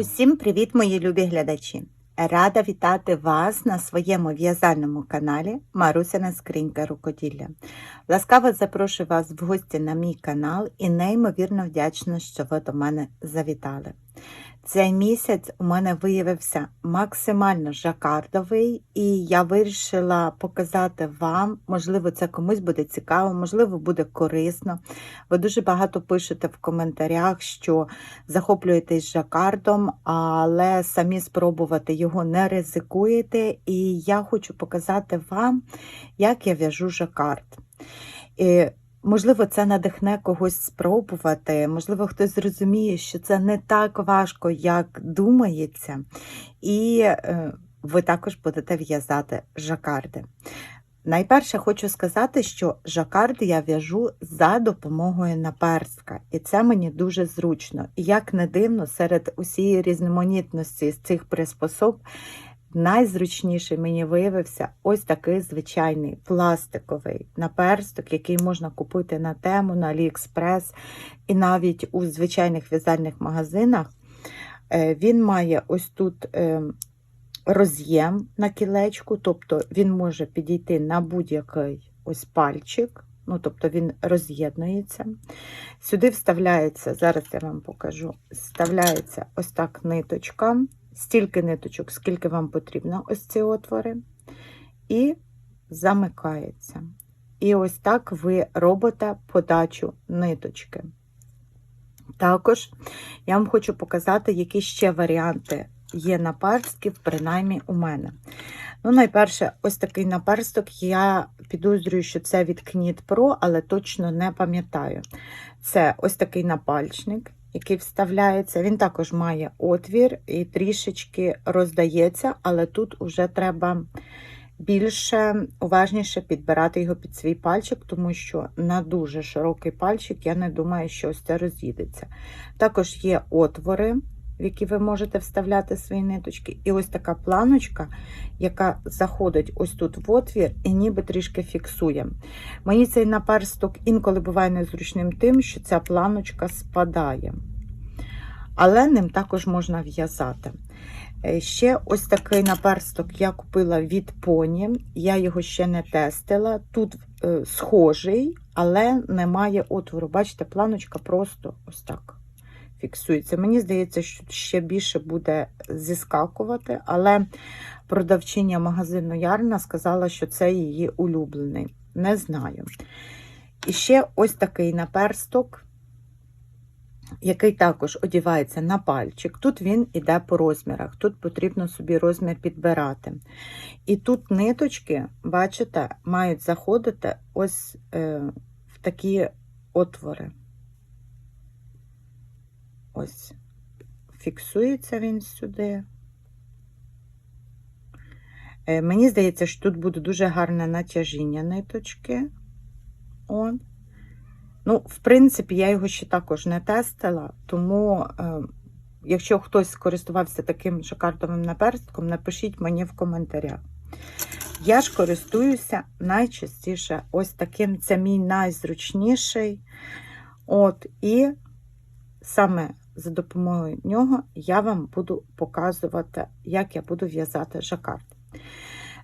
Всім привіт, мої любі глядачі! Рада вітати вас на своєму в'язальному каналі Марусина Скринька Рукоділля. Ласкаво запрошую вас в гості на мій канал і неймовірно вдячна, що ви до мене завітали. Цей місяць у мене виявився максимально жакардовий, і я вирішила показати вам, можливо, це комусь буде цікаво, можливо, буде корисно. Ви дуже багато пишете в коментарях, що захоплюєтесь жакардом, але самі спробувати його не ризикуєте. І я хочу показати вам, як я в'яжу жакард. І Можливо, це надихне когось спробувати, можливо, хтось зрозуміє, що це не так важко, як думається, і е, ви також будете в'язати жакарди. Найперше хочу сказати, що жакарди я в'яжу за допомогою наперстка, і це мені дуже зручно. І як не дивно, серед усієї різноманітності з цих приспособ Найзручніший мені виявився ось такий звичайний пластиковий наперсток, який можна купити на тему, на Aliexpress і навіть у звичайних в'язальних магазинах. Е, він має ось тут е, роз'єм на кілечку, тобто він може підійти на будь-який ось пальчик, ну, тобто він роз'єднується. Сюди вставляється, зараз я вам покажу, вставляється ось так ниточка стільки ниточок, скільки вам потрібно, ось ці отвори, і замикається. І ось так ви робите подачу ниточки. Також я вам хочу показати, які ще варіанти є наперстків, принаймні у мене. Ну, найперше, ось такий наперсток, я підозрюю, що це від Knit Pro, але точно не пам'ятаю. Це ось такий напальчник, який вставляється. Він також має отвір і трішечки роздається, але тут вже треба більше уважніше підбирати його під свій пальчик, тому що на дуже широкий пальчик, я не думаю, що ось це роз'їдеться. Також є отвори в які ви можете вставляти свої ниточки. І ось така планочка, яка заходить ось тут в отвір і ніби трішки фіксує. Мені цей наперсток інколи буває незручним тим, що ця планочка спадає. Але ним також можна в'язати. Е, ще ось такий наперсток я купила від поні, я його ще не тестила. Тут е, схожий, але немає отвору. Бачите, планочка просто ось так фіксується. Мені здається, що ще більше буде зіскакувати, але продавчиня магазину Ярна сказала, що це її улюблений. Не знаю. І ще ось такий наперсток, який також одівається на пальчик. Тут він іде по розмірах, тут потрібно собі розмір підбирати. І тут ниточки, бачите, мають заходити ось е, в такі отвори. Ось, фіксується він сюди. Е, мені здається, що тут буде дуже гарне натяжіння ниточки. Он. Ну, в принципі, я його ще також не тестила, тому, е, якщо хтось скористувався таким шокардовим наперстком, напишіть мені в коментарях. Я ж користуюся найчастіше ось таким, це мій найзручніший. От, і саме за допомогою нього я вам буду показувати, як я буду в'язати жакард.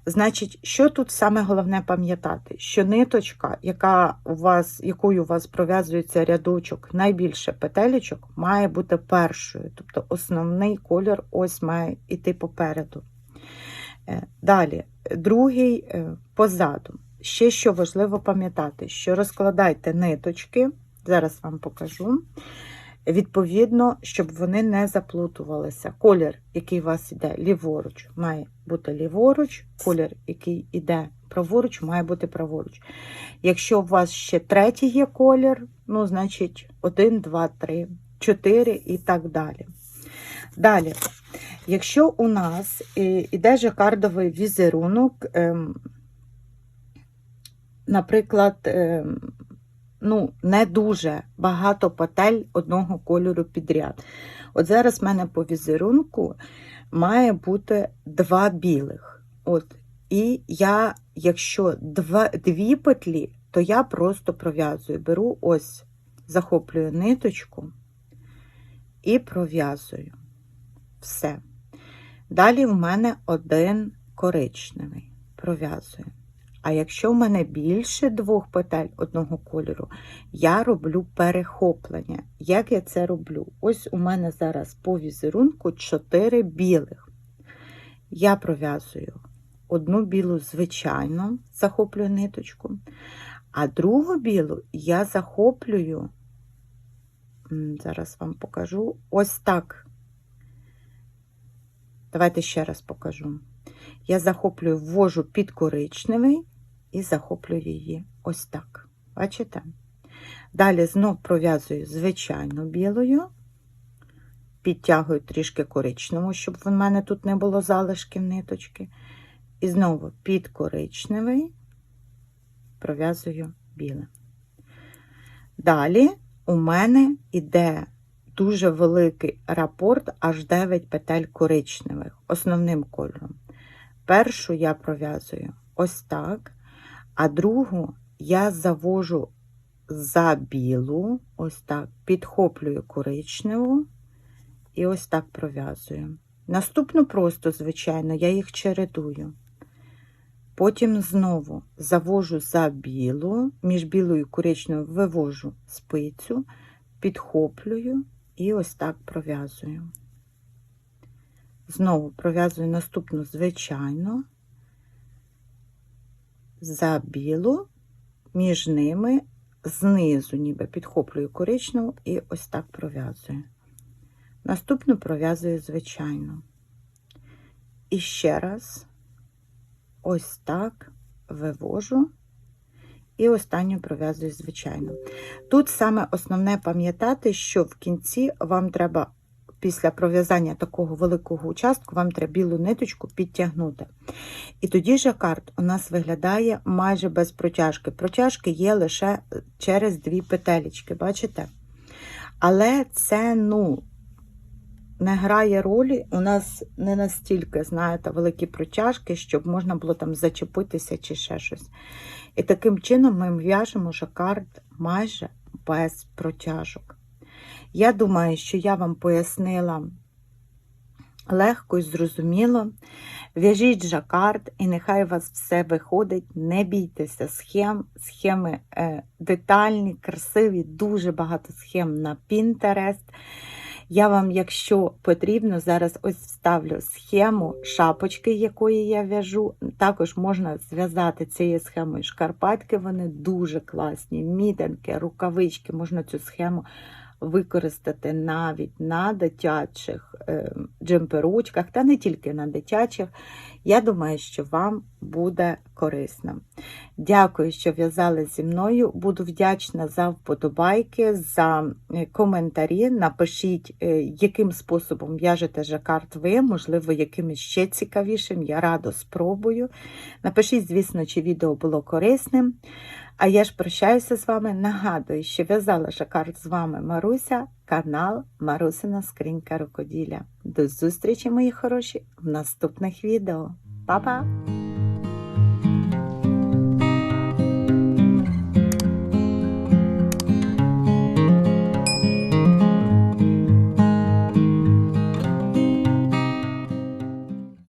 Значить, що тут саме головне пам'ятати? Що ниточка, яка у вас, якою у вас пров'язується рядочок, найбільше петелечок, має бути першою. Тобто основний колір ось має йти попереду. Е, далі, другий е, позаду. Ще що важливо пам'ятати, що розкладайте ниточки, зараз вам покажу. Відповідно, щоб вони не заплутувалися. Колір, який у вас йде ліворуч, має бути ліворуч, колір, який йде праворуч, має бути праворуч. Якщо у вас ще третій є колір, ну, значить 1, 2, 3, 4 і так далі. Далі, якщо у нас йде жакардовий візерунок, ем, наприклад, ем, ну, не дуже багато петель одного кольору підряд. От зараз в мене по візерунку має бути два білих. От, І я, якщо два, дві петлі, то я просто пров'язую. Беру ось, захоплюю ниточку і пров'язую. Все. Далі в мене один коричневий. Пров'язую. А якщо в мене більше двох петель одного кольору, я роблю перехоплення. Як я це роблю? Ось у мене зараз по візерунку 4 білих. Я пров'язую одну білу, звичайно, захоплюю ниточку, а другу білу я захоплюю, зараз вам покажу, ось так. Давайте ще раз покажу. Я захоплюю, ввожу під коричневий і захоплюю її ось так. Бачите? Далі знов пров'язую звичайно білою, підтягую трішки коричневу, щоб в мене тут не було залишків ниточки. І знову під коричневий пров'язую біле. Далі у мене йде дуже великий рапорт, аж 9 петель коричневих, основним кольором. Першу я пров'язую ось так, а другу я завожу за білу, ось так, підхоплюю коричневу і ось так пров'язую. Наступну просто, звичайно, я їх чередую. Потім знову завожу за білу, між білою і коричневою вивожу спицю, підхоплюю і ось так пров'язую. Знову пров'язую наступну звичайно, за білу, між ними знизу, ніби підхоплюю коричневу і ось так пров'язую. Наступну пров'язую звичайно. І ще раз ось так вивожу. І останню пров'язую звичайно. Тут саме основне пам'ятати, що в кінці вам треба, після пров'язання такого великого участку, вам треба білу ниточку підтягнути. І тоді жакард у нас виглядає майже без протяжки. Протяжки є лише через дві петелечки, бачите? Але це, ну, не грає ролі. У нас не настільки, знаєте, великі протяжки, щоб можна було там зачепитися чи ще щось. І таким чином ми в'яжемо жакард майже без протяжок. Я думаю, що я вам пояснила легко і зрозуміло. В'яжіть жакард, і нехай у вас все виходить. Не бійтеся схем. Схеми е, детальні, красиві, дуже багато схем на Pinterest. Я вам, якщо потрібно, зараз ось вставлю схему шапочки, якої я в'яжу. Також можна зв'язати цією схемою шкарпатки, вони дуже класні, мітинки, рукавички, можна цю схему використати навіть на дитячих джемперочках, джемперучках, та не тільки на дитячих. Я думаю, що вам буде корисно. Дякую, що в'язали зі мною. Буду вдячна за вподобайки, за е, коментарі. Напишіть, е, яким способом в'яжете жакард ви, можливо, якимось ще цікавішим. Я радо спробую. Напишіть, звісно, чи відео було корисним. А я ж прощаюся з вами. Нагадую, що в'язала жакард з вами Маруся, канал Марусина Скринька Рукоділля. До зустрічі, мої хороші, в наступних відео. Па-па!